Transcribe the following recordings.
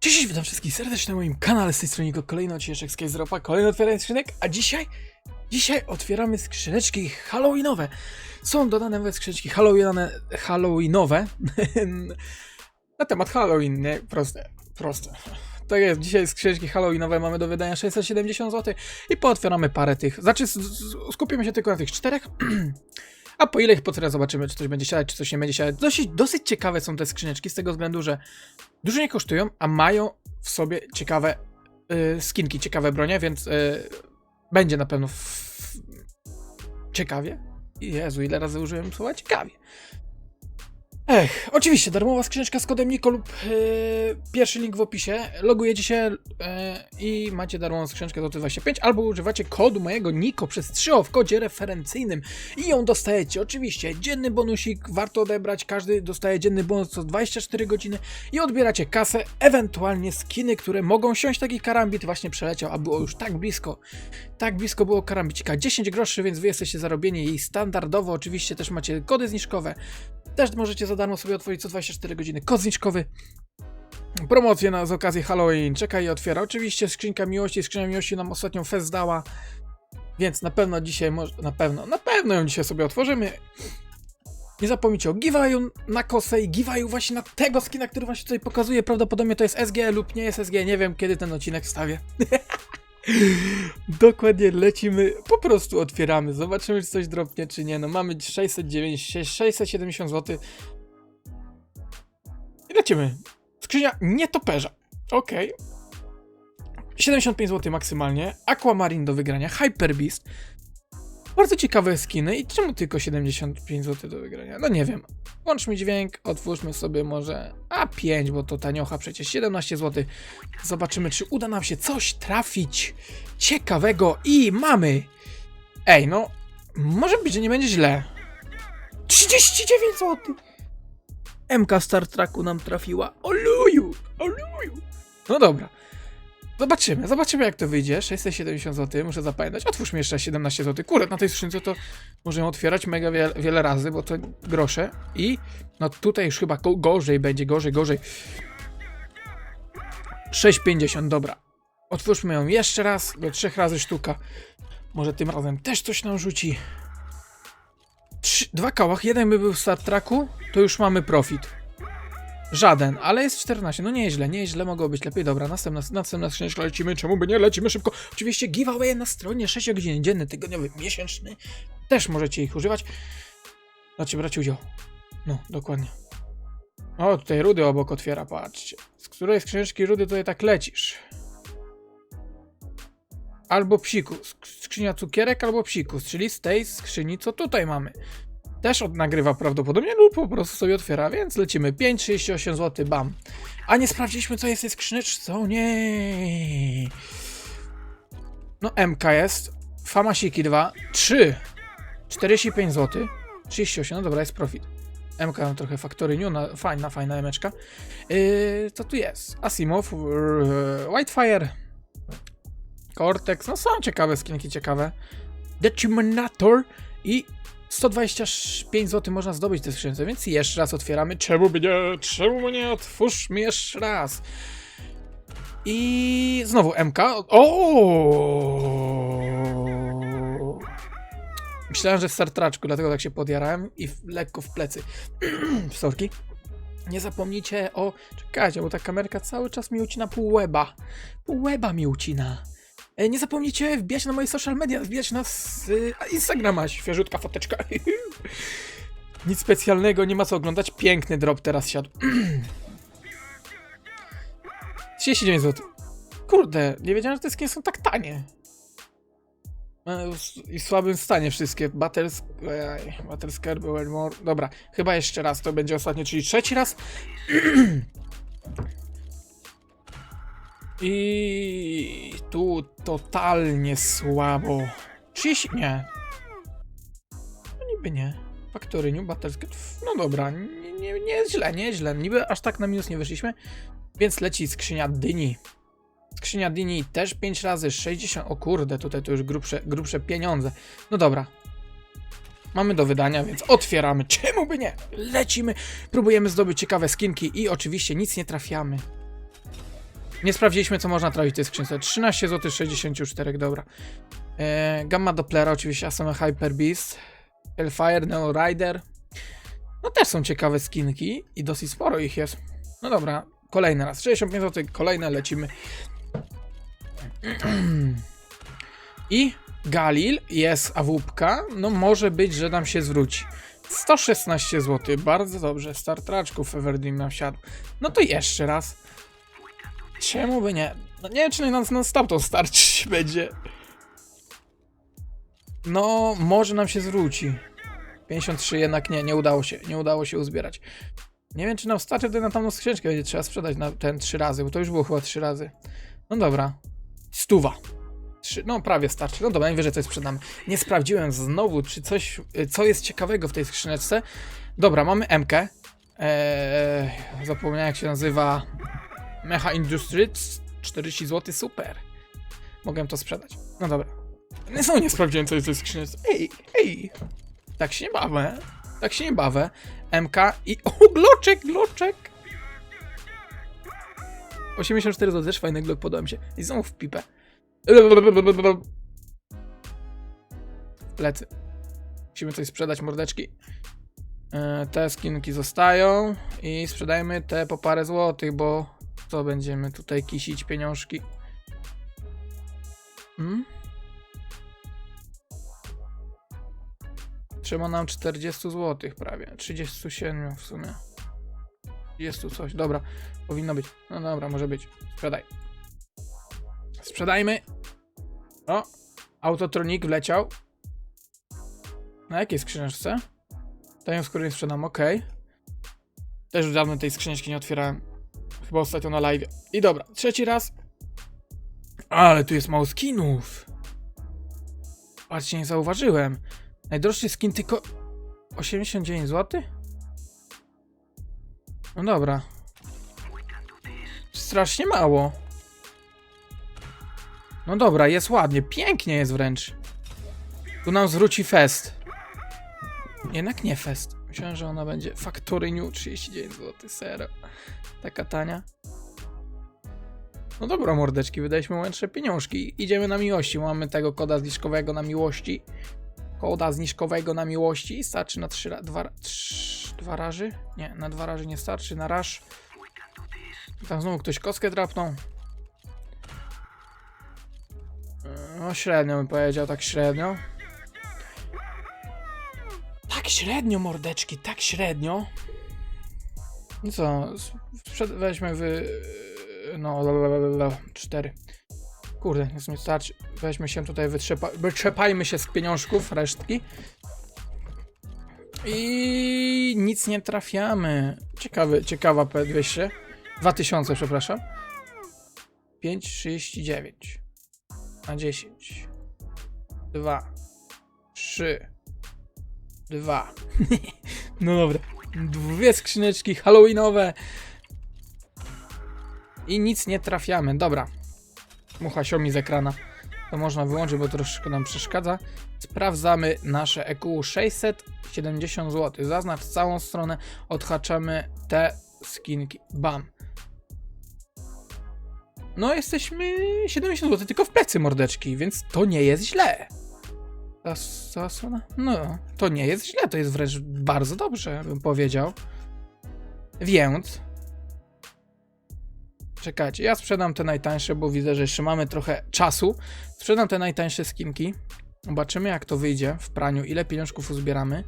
Cześć, witam wszystkich serdecznie na moim kanale, z tej strony kolejny odcinek z kolejny otwieranie skrzynek, a dzisiaj, dzisiaj otwieramy skrzyneczki halloweenowe. Są dodane nowe skrzyneczki halloweenowe, halloweenowe na temat Halloween, nie? Proste, proste. Tak jest, dzisiaj skrzyneczki halloweenowe mamy do wydania 670 zł i pootwieramy parę tych, znaczy skupimy się tylko na tych czterech, a po ile ich potrę zobaczymy, czy coś będzie siadać, czy coś nie będzie siadać. Dosyć, dosyć ciekawe są te skrzyneczki z tego względu, że dużo nie kosztują, a mają w sobie ciekawe y, skinki, ciekawe bronie, więc y, będzie na pewno ciekawie. Jezu, ile razy użyłem słowa ciekawie. Ech, oczywiście, darmowa skrzyneczka z kodem Niko lub y, pierwszy link w opisie. Logujecie się y, i macie darmową skrzyneczkę do 25 albo używacie kodu mojego Niko przez 3 w kodzie referencyjnym i ją dostajecie. Oczywiście, dzienny bonusik warto odebrać, każdy dostaje dzienny bonus co 24 godziny i odbieracie kasę, ewentualnie skiny, które mogą siąść. Taki karambit właśnie przeleciał, a było już tak blisko. Tak blisko było karambicika. 10 groszy, więc wy jesteście zarobieni i standardowo oczywiście też macie kody zniżkowe. Też możecie za darmo sobie otworzyć co 24 godziny kod zniżkowy. Promocje na, z okazji Halloween. Czeka i otwiera. Oczywiście skrzynka miłości. Skrzynka miłości nam ostatnią fest dała. Więc na pewno dzisiaj, na pewno, na pewno ją dzisiaj sobie otworzymy. Nie zapomnijcie o giveawayu na kosę i giveawayu właśnie na tego skina, który właśnie tutaj pokazuję. Prawdopodobnie to jest SG lub nie jest SG. Nie wiem kiedy ten odcinek wstawię. Dokładnie lecimy, po prostu otwieramy, zobaczymy czy coś dropnie czy nie. No mamy 609, 670 zł. I lecimy. Skrzynia nietoperza. Okej. 75 zł maksymalnie. Aquamarine do wygrania. Hyper Beast. Bardzo ciekawe skiny. I czemu tylko 75 zł do wygrania? No nie wiem. Włączmy dźwięk, otwórzmy sobie może. A 5, bo to taniocha przecież 17 zł. Zobaczymy, czy uda nam się coś trafić ciekawego. I mamy. Ej, no. Może być, że nie będzie źle. 39 zł. MK Star Treku nam trafiła. Oluju! Oluju! No dobra. Zobaczymy, zobaczymy jak to wyjdzie. 670 zł, muszę zapamiętać. Otwórzmy jeszcze 17 zł. Kurde, na tej skrzynce to możemy otwierać mega wiele, wiele razy, bo to grosze. I no tutaj już chyba go, gorzej będzie, gorzej, gorzej. 6,50, dobra. Otwórzmy ją jeszcze raz, do trzech razy sztuka. Może tym razem też coś nam rzuci. Trzy, dwa kałach, jeden by był w Star Treku, to już mamy profit. Żaden, ale jest 14. No nieźle, nieźle, mogło być lepiej. Dobra, następna, następna skrzyneczka lecimy. Czemu by nie? Lecimy szybko. Oczywiście giveaway na stronie 6 godzin dzienny, tygodniowy, miesięczny. Też możecie ich używać. Znaczy brać udział. No, dokładnie. O, tutaj Rudy obok otwiera, patrzcie. Z której skrzyneczki Rudy tutaj tak lecisz? Albo psiku. Sk- Skrzynia cukierek albo psikus, czyli z tej skrzyni, co tutaj mamy. Też od nagrywa prawdopodobnie lub po prostu sobie otwiera, więc lecimy. 5,38 zł, bam. A nie sprawdziliśmy, co jest w tej skrzyneczce. Nie. No, MK jest. Famasiki 2. 3. 45 zł. 38, no dobra, jest profit. MK mam trochę Factory New, na, fajna, fajna emeczka. Yy, co tu jest? Asimov, yy, Whitefire, Cortex, no są ciekawe skinki, ciekawe. Determinator i 125 zł można zdobyć te skrzynce, więc jeszcze raz otwieramy. Czemu by nie? Czemu by nie? Otwórzmy jeszcze raz. I znowu MK. O! Myślałem, że w startraczku, dlatego tak się podjarałem i w, lekko w plecy. Sorki. Nie zapomnijcie o... Czekajcie, bo ta kamerka cały czas mi ucina pół łeba. Pół łeba mi ucina. E, Nie zapomnijcie wbijać na moje social media, wbijać na s- y, Instagrama, świeżutka foteczka. Nic specjalnego, nie ma co oglądać. Piękny drop teraz siadł. 39 zł. Kurde, nie wiedziałem, że te skiny są tak tanie. E, I w słabym stanie wszystkie. Battles... Ej, More. Dobra, chyba jeszcze raz, to będzie ostatni, czyli trzeci raz. I tu totalnie słabo. 30. Nie. No niby nie. Factory New Battlescat. No dobra, nie, nie, nie jest źle, nie jest źle. Niby aż tak na minus nie wyszliśmy. Więc leci skrzynia dyni. Skrzynia dyni też 5 razy 60. O kurde, tutaj to już grubsze, grubsze pieniądze. No dobra. Mamy do wydania, więc otwieramy. Czemu by nie? Lecimy, próbujemy zdobyć ciekawe skinki i oczywiście nic nie trafiamy. Nie sprawdziliśmy, co można trafić w tej skrzynce. 13 zł 64, dobra. E, Gamma Dopplera, oczywiście Asama Hyper Beast. Hellfire, Neo Rider. No też są ciekawe skinki i dosyć sporo ich jest. No dobra, kolejny raz. 65 zł, kolejne lecimy. I Galil jest awupka. No może być, że nam się zwróci. 116 zł, bardzo dobrze. Startraczków Everdeen nam wsiadł. No to jeszcze raz. Czemu by nie? No nie czy nas non stop to starczyć będzie. No, może nam się zwróci. 53 jednak nie, nie udało się, nie udało się uzbierać. Nie wiem, czy nam starczy wtedy na tamtą skrzyneczkę, będzie trzeba sprzedać na ten trzy razy, bo to już było chyba trzy razy. No dobra. Stuwa. Trzy, no prawie starczy. No dobra, najwyżej coś sprzedamy. Nie sprawdziłem znowu, czy coś, y, co jest ciekawego w tej skrzyneczce. Dobra, mamy MK. Eee, zapomniałem jak się nazywa. Mecha Industries. 40 zł, super. Mogę to sprzedać. No dobra. No znowu nie sprawdziłem, co jest w tej. Ej, ej. Tak się nie bawę. Tak się nie bawę. MK i... O, gloczek, gloczek! 84 zł, też fajny glok, podoba mi się. I znowu w pipę. Plecy. Musimy coś sprzedać, mordeczki. E, Te skinki zostają i sprzedajmy te po parę złotych, bo co będziemy tutaj kisić pieniążki. Hmm? Trzeba nam 40 zł prawie. 37 w sumie. Jest tu coś. Dobra, powinno być. No dobra, może być. Sprzedaj. Sprzedajmy. O, autotronik wleciał. Na jakiej skrzyneczce? Daję skóry nie sprzedam, ok. Też już dawno tej skrzyneczki nie otwierałem. Chyba ostatnio na live. I dobra, trzeci raz. Ale tu jest mało skinów. Patrzcie, nie zauważyłem. Najdroższy skin tylko 89 zł? No dobra. Strasznie mało. No dobra, jest ładnie, pięknie jest wręcz. Tu nam zwróci fest. Jednak nie fest. Myślałem, że ona będzie Factory New 39 zł, sero. Taka tania. No dobra, mordeczki, wydaliśmy łączne pieniążki. Idziemy na miłości. Mamy tego koda zniżkowego na miłości. Koda zniżkowego na miłości. Starczy na trzy, ra- dwa, ra- trz, dwa razy? Nie, na dwa razy nie starczy, na raż. Tam znowu ktoś kostkę drapnął. No średnio bym powiedział, tak średnio. Tak średnio, mordeczki, tak średnio. No co, weźmy wy... No, lalalala, cztery. Kurde, nic mi starczy. Weźmy się tutaj, wytrzepa... wytrzepajmy się z pieniążków, resztki. I nic nie trafiamy. Ciekawy, ciekawa P200. 2000, przepraszam. 5,39 na 10. 2. 3. 2. no dobra. Dwie skrzyneczki halloweenowe. I nic nie trafiamy. Dobra. Mucha siomi z ekrana. To można wyłączyć, bo troszeczkę nam przeszkadza. Sprawdzamy nasze EQ 670 zł. Zaznacz całą stronę. Odhaczamy te skinki. Bam. No, jesteśmy 70 zł tylko w plecy mordeczki, więc to nie jest źle. Strona? No, to nie jest źle, to jest wręcz bardzo dobrze, bym powiedział. Więc. Czekajcie, ja sprzedam te najtańsze, bo widzę, że jeszcze mamy trochę czasu. Sprzedam te najtańsze skinki. Zobaczymy, jak to wyjdzie w praniu, ile pieniążków uzbieramy.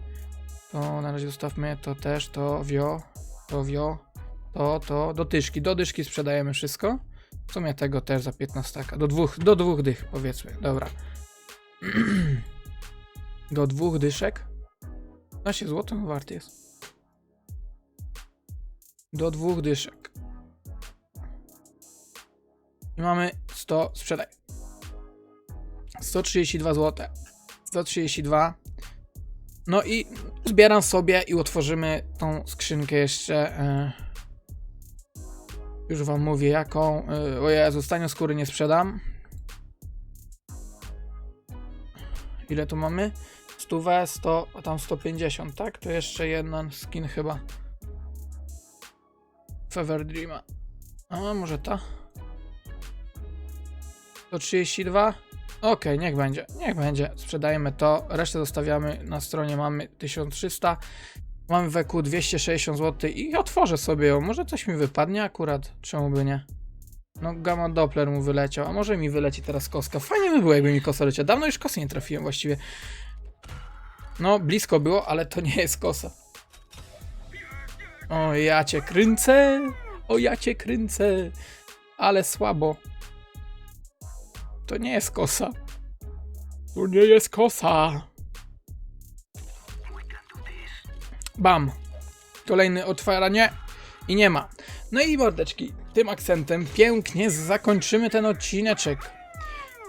To na razie zostawmy to też, to wio, to wio, to, to, do dyszki. Do dyszki sprzedajemy wszystko. W sumie tego też za 15. Do dwóch, do dwóch dych, powiedzmy. Dobra. do dwóch dyszek. 15 zł warty jest. Do dwóch dyszek. I mamy 100, sprzedaj. 132 zł. 132. No i zbieram sobie i otworzymy tą skrzynkę jeszcze. E, już wam mówię jaką. E, o Jezu, stanią skóry nie sprzedam. Ile tu mamy? Stówę, 100, a tam 150, tak? To jeszcze jeden skin chyba. Fever Dreama. A może ta? 132. Okej, niech będzie, niech będzie. Sprzedajemy to, resztę zostawiamy na stronie, mamy 1300. Mamy WQ 260 zł i otworzę sobie ją. Może coś mi wypadnie akurat, czemu by nie? No, Gamma Doppler mu wyleciał, a może mi wyleci teraz koska. Fajnie by było, jakby mi kosa leciała. Dawno już kosy nie trafiłem właściwie. No, blisko było, ale to nie jest kosa. O, ja cię kręcę! O, ja cię kręcę! Ale słabo. To nie jest kosa. To nie jest kosa. Bam. Kolejne otwaranie i nie ma. No i mordeczki, tym akcentem pięknie zakończymy ten odcineczek.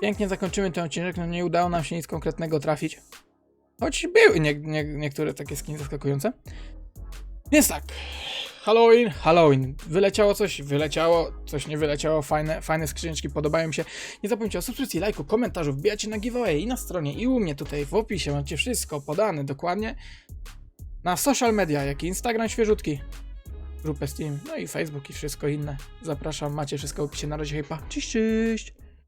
Pięknie zakończymy ten odcinek, no nie udało nam się nic konkretnego trafić. Choć były nie, nie, niektóre takie skiny zaskakujące. Więc tak. Halloween, Halloween. Wyleciało coś, wyleciało, coś nie wyleciało, fajne, fajne skrzyneczki, podobają mi się. Nie zapomnijcie o subskrypcji, lajku, komentarzu, wbijacie na giveaway i na stronie, i u mnie tutaj w opisie macie wszystko podane dokładnie. Na social media, jak i Instagram świeżutki, grupę Steam, no i Facebook i wszystko inne. Zapraszam, macie wszystko w opisie. Na razie, hejpa. Cześć, cześć!